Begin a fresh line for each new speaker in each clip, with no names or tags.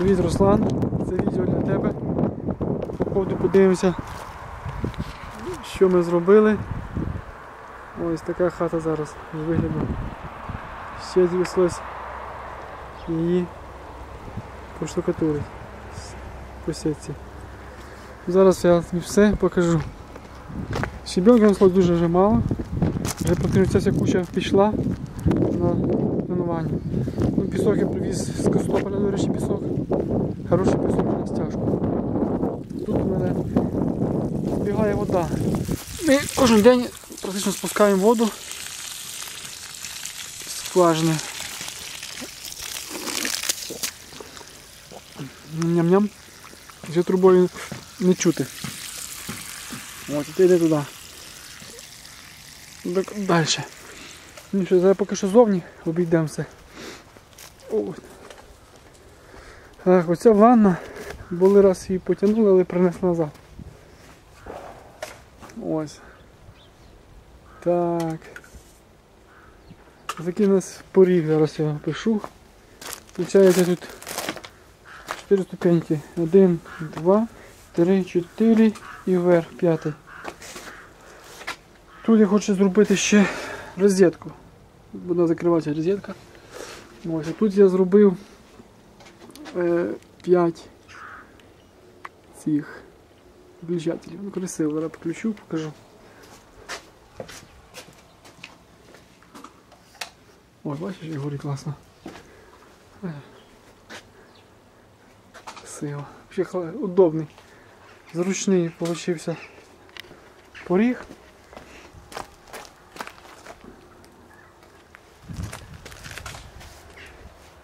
Привіт, Руслан. Це відео для тебе. Походу подивимося, що ми зробили. Ось така хата зараз з вигляду. Ще зійшлось її поштукатурить по сітці. Зараз я тобі все покажу. Щебенки нашло дуже вже мало. Вже потрібно ця куча пішла на тренування. Пісок я привіз з Костополя, до речі, пісок. Хороший пісок на стяжку. Тут у мене збігає вода. Ми кожен день практично спускаємо воду з скважини. Ням-ням. Вже трубою не чути. Ось, і йде туди. Так, Далі. Ну що, зараз поки що зовні обійдемося. Так, оця ванна. Були раз її потягнули, але принес назад. Ось. Так. Такий у нас поріг, зараз я пишу. Получається тут 4 ступеньки. 1, 2, 3, 4 і вверх, п'ятий. Тут я хочу зробити ще розетку. Буде закриватися розетка. Ось, тут я зробив е, 5 цих включателів. Ну красиво, зараз підключу, покажу. Ой, бачиш, як горить класно. Е. Красиво. Ще удобний. Зручний получився поріг.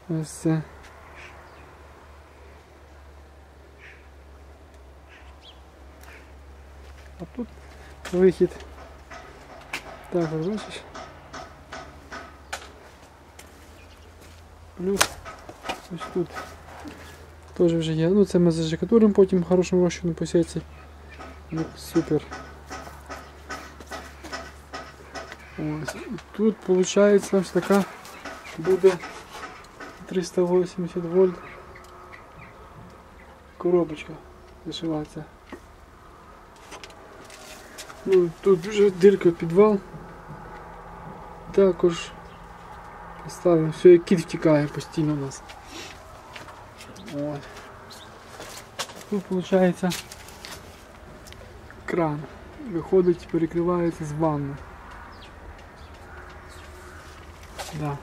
Ось це. А тут вихід. Так, ось бачиш. Плюс ось тут теж вже є. Ну це ми зажикатуримо потім хорошим розчином по. Ну, супер. Ось. Тут виходить така буде 380 вольт коробочка зашивається. Ну, тут вже дирка підвал. Також поставимо. Все, як кіт втікає постійно у нас. От. Тут виходить кран. Виходить, перекривається з ванни. Да.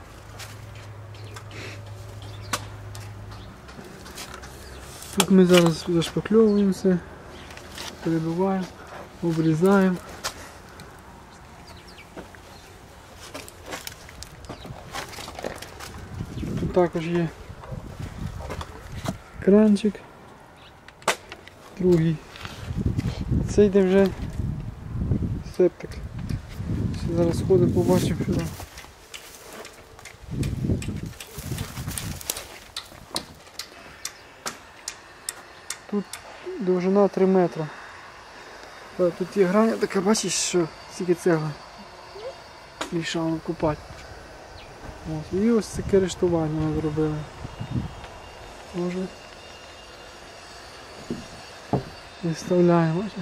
Тут ми зараз зашпакльовуємо все, перебиваємо, обрізаємо. Тут також є кранчик, другий. Це йде вже септик. Зараз ходимо, побачимо, що там. Тут довжина 3 метри. Тут є граня така, бачиш, що скільки цегла мішало купати. Ось. І ось таке рештування ми зробили. Може. Бачиш?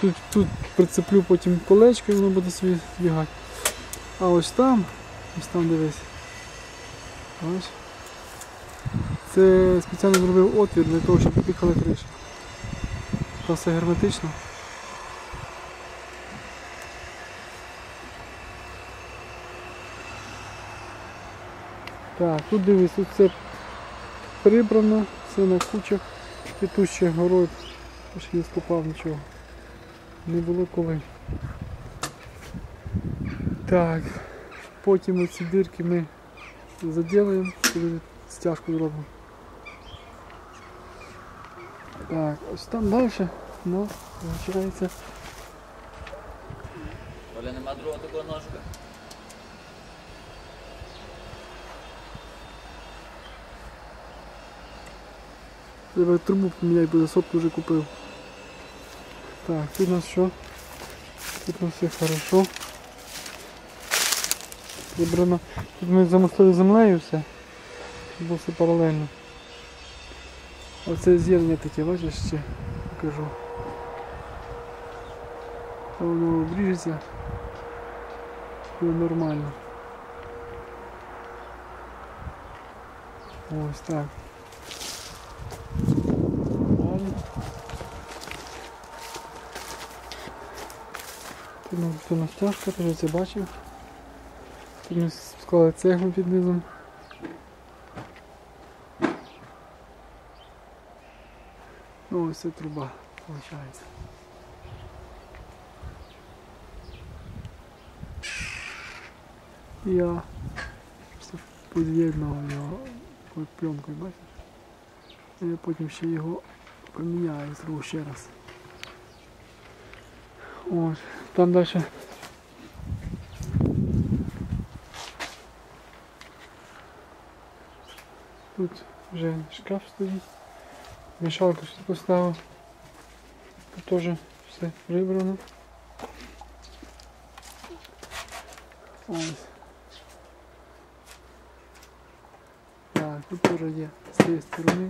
Тут, тут прицеплю потім колечко і воно буде собі збігати. А ось там, ось там дивись. Бачиш? Це спеціально зробив отвір для того, щоб дихала криша. Це все герметично. Так, тут дивись, тут все прибрано, все на кучах, тут ще город, ще не скупав нічого. Не було коли. Так, потім оці дирки ми заділаємо, стяжку зробимо. Так, ось там далі, ну, виходить.
Оля, нема другого такого ножика.
Треба трубу поміняти, буде сотку вже купив. Так, тут у нас що? Тут у нас все хорошо. Тут ми замостили землею все. Щоб було все паралельно. Оце з'єднання таке, бачиш ще покажу. Воно обріжеться. Воно нормально. Ось так. Тут ну, тут настяжка, ти вже це бачив. Тут ми склали цеглу під низом. Ну, ось це труба, виходить. Я просто під'єднував його такою пленкою, бачиш? Я потім ще його поміняю, зробив ще раз. Ось, там далі. Тут вже шкаф стоїть. Мішалку сюди поставив. Тут теж все прибрано. Ось. Так, тут теж є з цієї сторони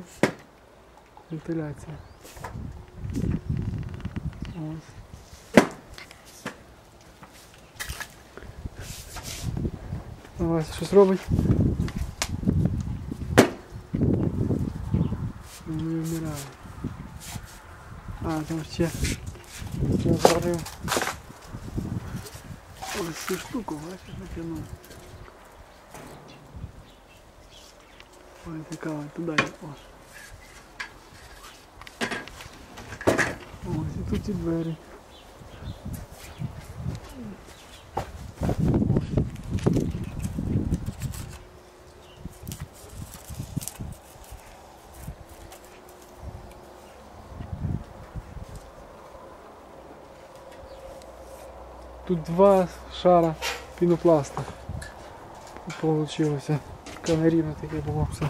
вентиляція. Ось. Давай, щось робить. Не умираю. А, там ще я зварив. Ось цю штуку, бачиш, натягнув. Ой, цікаво, туди я. О. Ось і тут і двері. Тут два шара пінопласта получилося. Канаріно таке було все.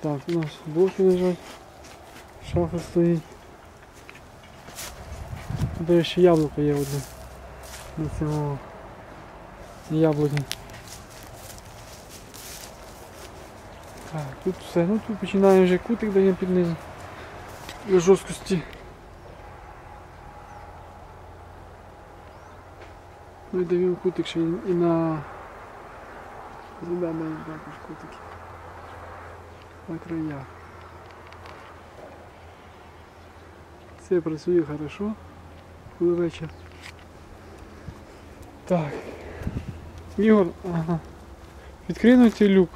Так, у нас блоки лежать, шафа стоїть. Тут ще яблуко є одне. На цьому яблуні. Так, тут все. Ну тут починає вже кутик даємо під низом для жорсткості. Ну і даємо кутик ще і на зубами також кутики. На краях. Все працює хорошо. Коли вечір. Так. Ігор, ага. Відкринути люк.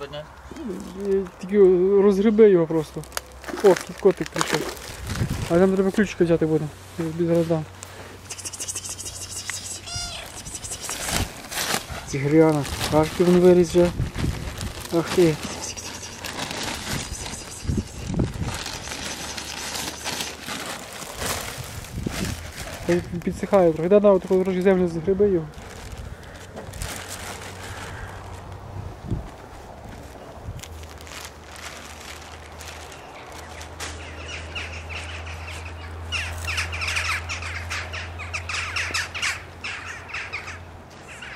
Підняти?
Е, Тільки розгриби його просто. О, котик прийшов. А нам треба ключика взяти буде. Я тобі зараз дам. Тигряна. Ах ти він виріс вже. Ах ти. Підсихає трохи. Да, да, землю загриби його.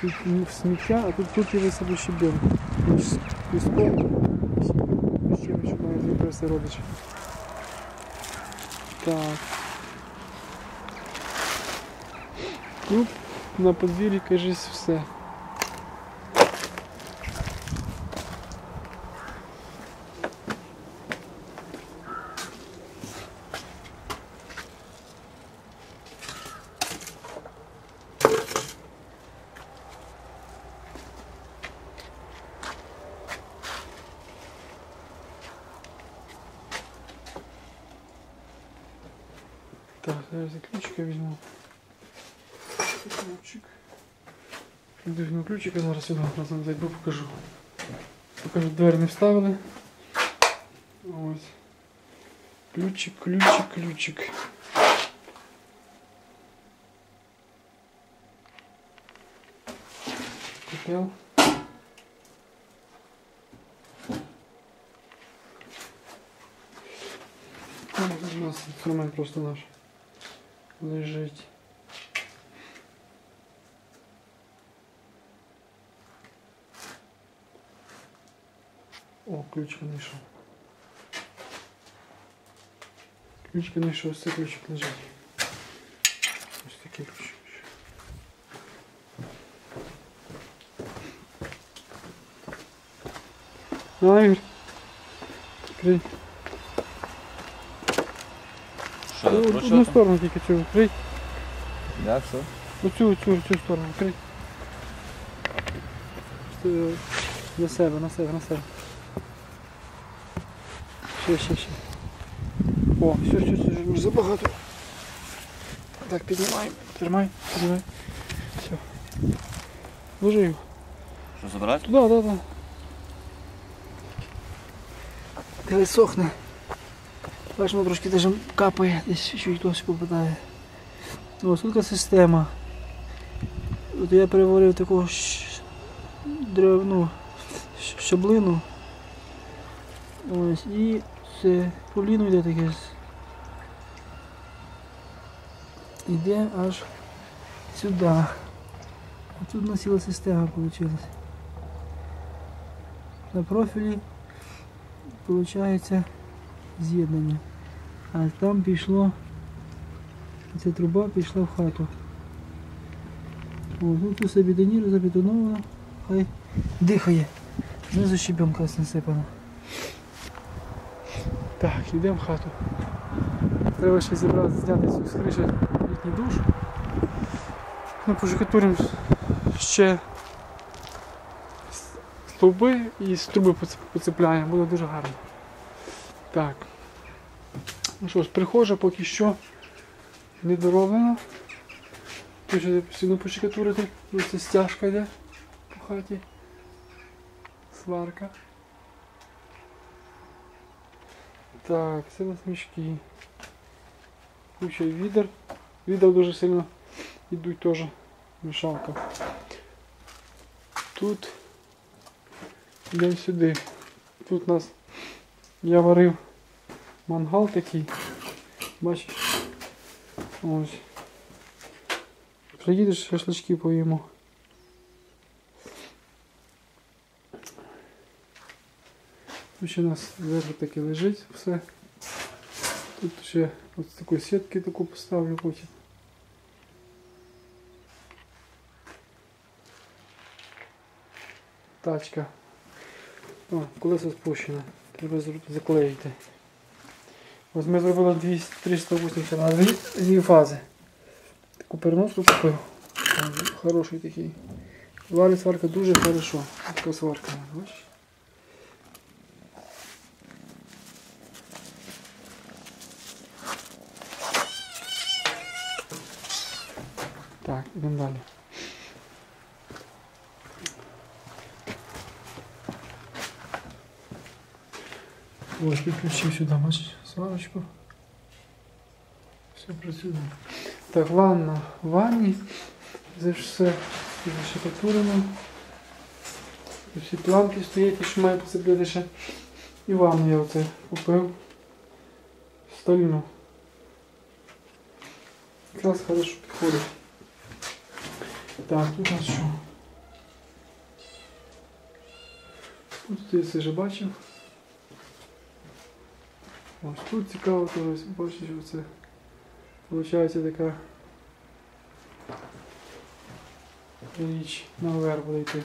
Тут не сміття, а тут тут я висаду щебенку. Між піском і щебечок має зробився родич. Так. Ну, на подвір'ї, кажись, все. Так, зараз я ключика візьму. Ключик. Візьму ключика, зараз сюди разом зайду, покажу. Покажу, двері не вставили. Ось. Ключик, ключик, ключик. Купил. Ну, У нас інструмент просто наш выжить. О, ключик нашел. Ключик нашел, ось ключик нажать. Ось такий ключик. Давай, Игорь. Крыть.
Що,
Ну,
про
Одну
що?
сторону тільки цю відкрий.
Я що?
Оцю, цю, цю сторону відкрий. Е, На себе, на себе, на себе. Ще, ще, ще. О, все, все, все, вже забагато. Так, піднімаємо. Тримай, піднімай. Все. Ложи його.
Що забирати?
Туди, да, да. Коли сохне. Бачимо, трошки даже капає, десь чуть дощ попадає. Ось тут така система. От я переварив таку древну щаблину. Ось, і це поліно йде таке. Йде аж сюди. А тут у нас ціла система вийшла. На профілі виходить з'єднання. А там пішло, ця труба пішла в хату. О, тут усе бетонір забетоновано, хай дихає. Знизу щебенка насипана. Так, йдемо в хату. Треба ще зібрати, зняти цю з літній душ. Ну, пошукатуримо ще стовби і з труби поцепляємо, буде дуже гарно. Так. Ну що ж, прихожа поки що не дороблена. Ще постійно пошукатурити. Ось це стяжка йде по хаті. Сварка. Так, це у нас мішки. Куча відер. Відер дуже сильно йдуть теж мішалка. Тут йдемо сюди. Тут у нас я варив мангал такий. Бачиш? Ось. Приїдеш, шашлички поїмо. Ще у нас зверху таке лежить все. Тут ще ось таку сітки таку поставлю потім. Тачка. О, колесо спущене. Треба заклеїти. Ось ми зробили 200 380 на дві, дві фази. Таку переноску купив. Хороший такий. Варить сварка дуже хорошо. Така сварка, бачиш? Так, ідемо далі. Ось підключив сюди, бачиш, сварочку. Все працює. Так, ванна в ванні. Це все зашикатурено. Всі планки стоять, що має поцепляти ще. І ванну я оце купив. Стальну. Якраз хорошо підходить. Так, тут нас що? Тут ти все вже бачив. Ось тут цікаво, то бачиш, що це виходить така річ наверх буде йти.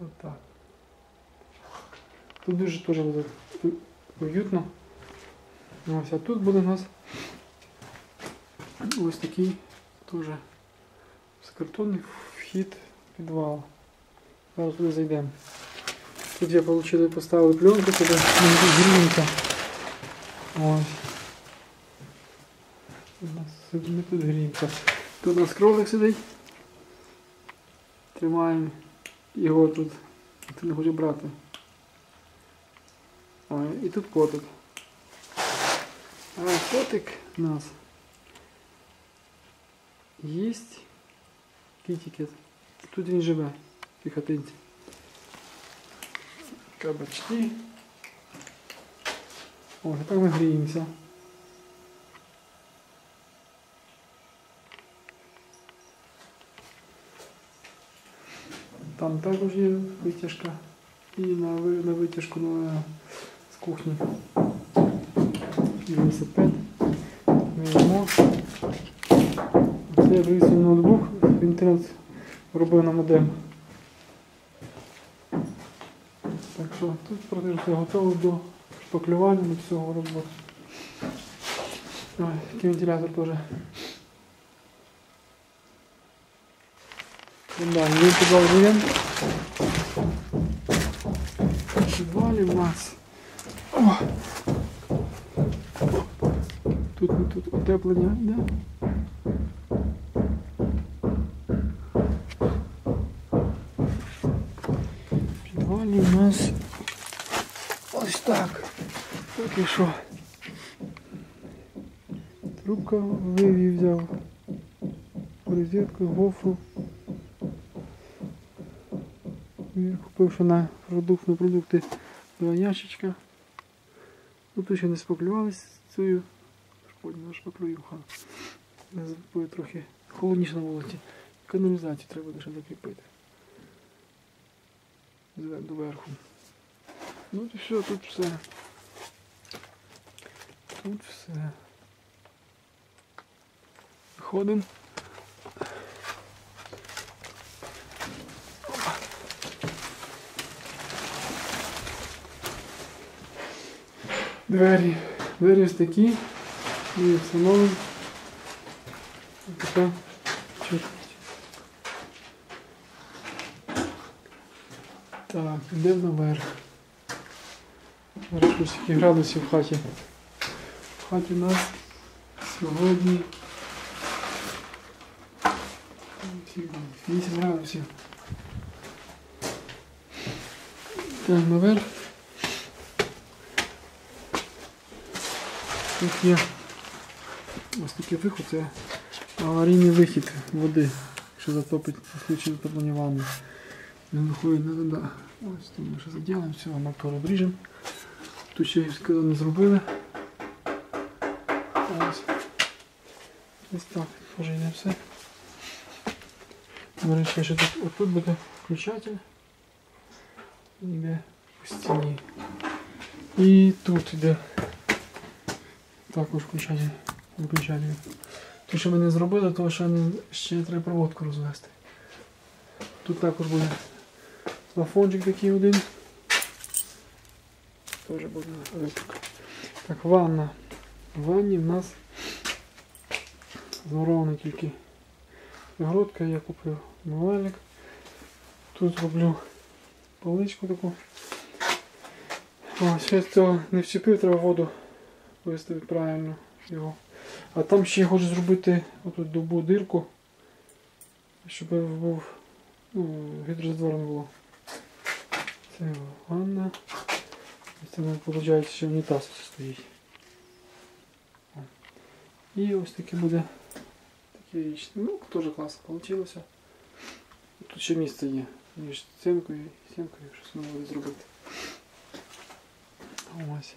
Отак. Тут дуже теж буде уютно. Ось, а тут буде у нас ось такий теж скартонний вхід в підвал. Зараз туди зайдемо. Тут я отримав, поставив пленку туди, грінка. Ось. У нас сидить тут грінка. Тут у нас кролик сидить. Тримаємо його тут. Ти не хоче брати. Ой, і тут котик. А котик у нас їсть кітікет. Тут він живе, Хатинці. Кабачки. О, тепер ми гріємося. Там також є витяжка. І на, на витяжку на, з кухні. Велосипед. Миємо. Це свій ноутбук, в інтернет робив на модем. що тут практично все готово до шпаклювання, до всього роботи. Ой, такий вентилятор теж. Да, він підвал живем. В підвалі в нас. О! Тут, тут утеплення йде. В підвалі у нас ось так. Поки що. Трубка вивів взяв. Розетку, гофру. І Купив ще на продукт, на продукти два ящичка. Ну тут ще не споклювалися цією. Потім шпаклюю хату. Буде трохи холодніше на вулиці. Каналізацію треба буде ще закріпити. Доверху. Ну і все, тут все. Тут все. Ходимо. Двері. Двері ось такі. І встановлені. Така чітко. Так, йдемо наверх. Зараз скільки градусів в хаті. В у нас сьогодні 8 градусів. Так, наверх. Тут є ось такий виход, це аварійний вихід води, якщо затопить в случае затоплення ванни. Він виходить на вода. Ось тут ми ще заділимо, все, мотор обріжемо. Тут ще сказали, не зробили. Ось. Ось так, вже йде все. До речі, ще тут отут буде включатель. Йде по стіні. І тут йде також включатель. Виключатель. Те, що ми не зробили, то ще, не, ще треба проводку розвести. Тут також буде плафончик такий один. Теж буде електрика. Так, ванна. В ванні в нас змурована тільки загородка, я купив умивальник. Тут роблю поличку таку. О, ще цього не вчепив, треба воду виставити правильно його. А там ще я хочу зробити отут добу дирку, щоб був ну, гідрозатвор було. Це ванна. Це виходить, ще унітаз стоїть. І ось таке буде таке річ. Ну, теж класно вийшло. Тут ще місце є між стінкою і стінкою, щось воно буде зробити. Ось.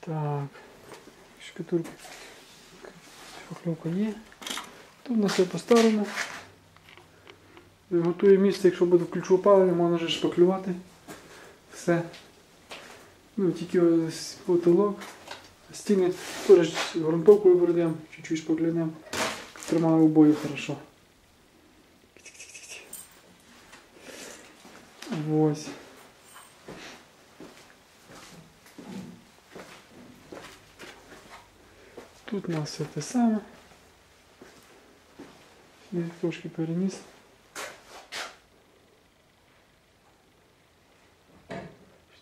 Так. Шкатурка. Шпакльовка є. Тут на все по-старому. Місце, якщо буде включу опалення, можна вже шпаклювати. Все. Ну, тільки потолок. Стіни теж грунтовкою пройдемо, чуть-чуть шпаклянемо. Тримали обоє хорошо. Ось. Тут у нас все те саме. Я трошки переніс.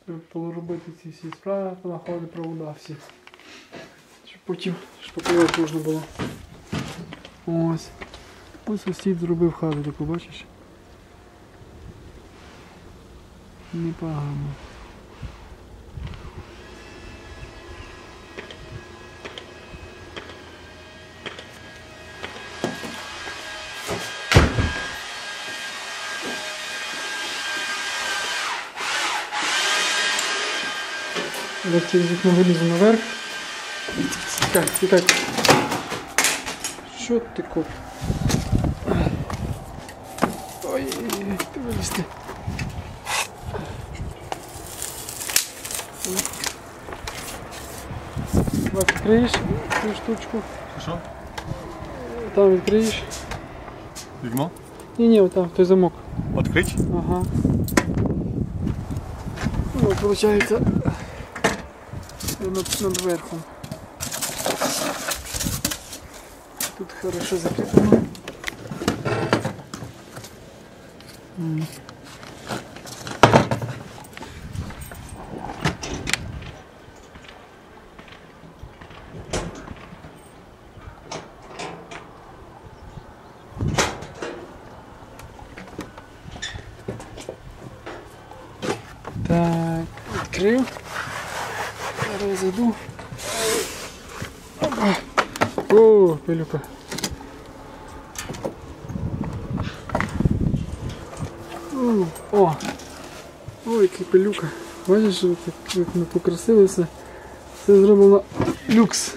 Щоб поробити ці всі справи, понаходити провода всі. Потім шпаклювати можна було. Ось. Ось сусід зробив хату таку, бачиш? Непогано. Я через вікно вилізу наверх. Тікай, тікай. Що ти коп? Ой. лізти. Так, відкриєш цю штучку,
Що?
там відкриєш.
Візьмо?
Ні, ні, там той замок.
Відкрить?
Ага. Ну, от, виходить, над, над верхом. Тут хорошо закріплено. М. Так, відкрив. Зараз зайду. Опа. О, пилюка. О, ой, який пилюка. Бачиш, як, ми покрасили все. Зроблено люкс.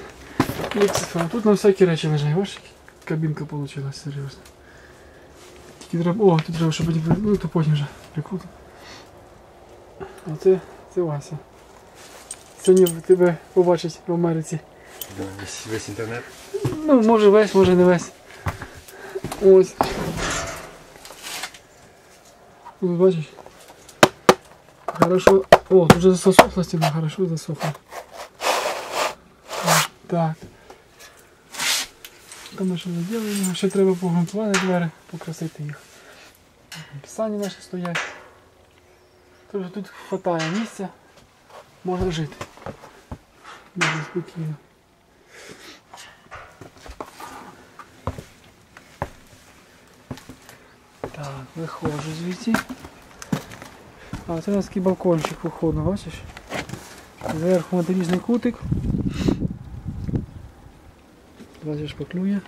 Люкс. А тут на всякі речі лежать. Бачиш, кабінка вийшла, серйозно. Тільки треба. О, тут треба, щоб ну, то потім вже прикрутимо. А це, це Вася. Сьогодні тебе побачить в Америці.
Весь, весь інтернет.
Ну, може весь, може не весь. Ось. Тут бачиш? Хорошо. О, вже засохла стіна, хорошо засохла. Так. Там ми ще заділимо. Ще треба погрунтувати двері, покрасити їх. Сані наші стоять. Тож тут хватає місця. Можна жити. Можна спокійно. Так, виходжу звідси. А це у нас такий балкончик походу, бачиш? Зверху металічний кутик. Бачиш, шпаклює.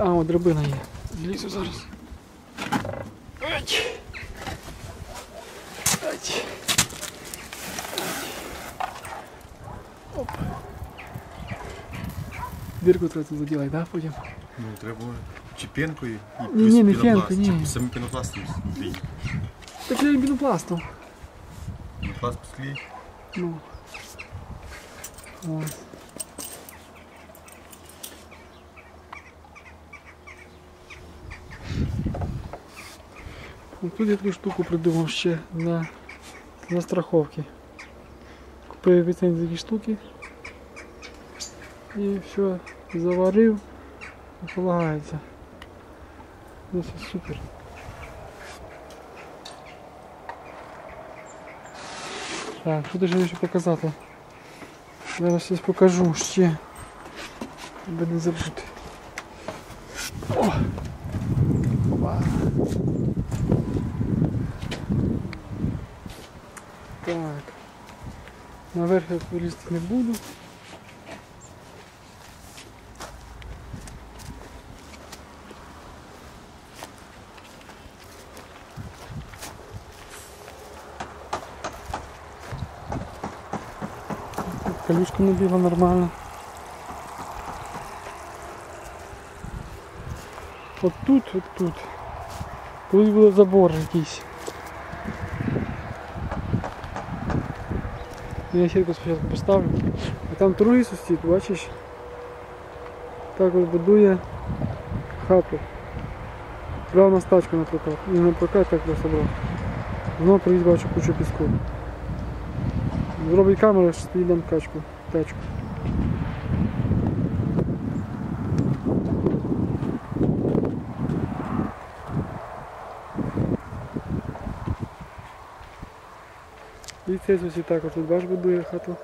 А, от драбина є. Злізу зараз. Оп. Дирку треба тут заділати, так, потім?
Ну, треба чи пенкою, і плюс
ні, не
пінопласт,
пенкою, ні.
Чи самим пінопластом склеїть.
Так я пінопластом.
Пінопласт склеїть.
Ну. Ось. От Тут я таку штуку придумав ще для, для страховки. Купив від такі штуки і все, заварив полагається. Ну, це супер. Так, що ти ще показати? Зараз щось покажу ще. Аби не забути. О! Опа. Так. Наверх я полізти не буду. Тут Калюшка набігла нормально. От тут, от тут. Колись був забор якийсь. Я сітку спочатку поставлю. А там другий сусід, бачиш? Так от будує хату. Брав на стачку на прокат. Не на прокат, так просто брав. Знову привіз бачу кучу піску. Зробить камеру, що стоїть там качку, тачку. І цей сусід також тут баш будує хату.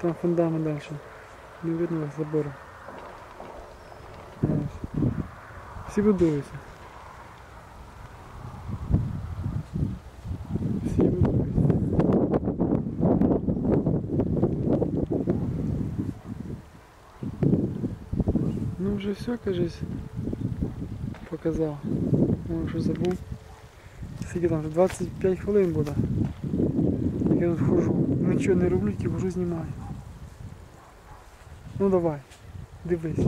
Там фундамент далі. Не видно вас забору. Ось. Всі будуються. Вже все, кажись, показав. Може що забув. Скільки там вже 25 хвилин буде. Я тут хожу. Нічого не роблю, тільки хожу знімаю. Ну давай, дивись.